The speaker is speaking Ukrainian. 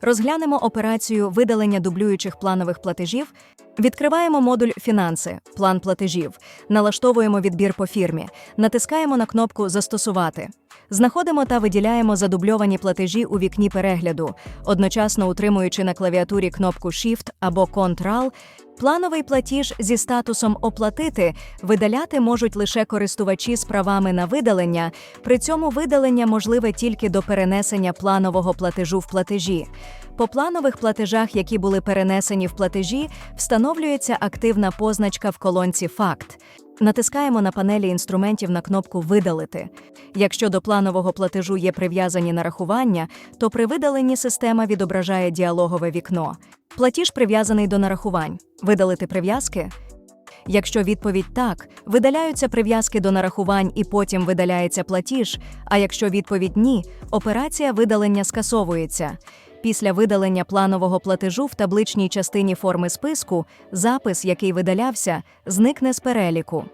Розглянемо операцію видалення дублюючих планових платежів. Відкриваємо модуль Фінанси, план платежів, налаштовуємо відбір по фірмі, натискаємо на кнопку Застосувати. Знаходимо та виділяємо задубльовані платежі у вікні перегляду, одночасно утримуючи на клавіатурі кнопку Shift або Ctrl. Плановий платіж зі статусом Оплатити видаляти можуть лише користувачі з правами на видалення. При цьому видалення можливе тільки до перенесення планового платежу в платежі. По планових платежах, які були перенесені в платежі, встановлюється активна позначка в колонці Факт. Натискаємо на панелі інструментів на кнопку Видалити. Якщо до планового платежу є прив'язані нарахування, то при видаленні система відображає діалогове вікно. Платіж прив'язаний до нарахувань. Видалити прив'язки? Якщо відповідь так, видаляються прив'язки до нарахувань і потім видаляється платіж. А якщо відповідь ні, операція видалення скасовується. Після видалення планового платежу в табличній частині форми списку запис, який видалявся, зникне з переліку.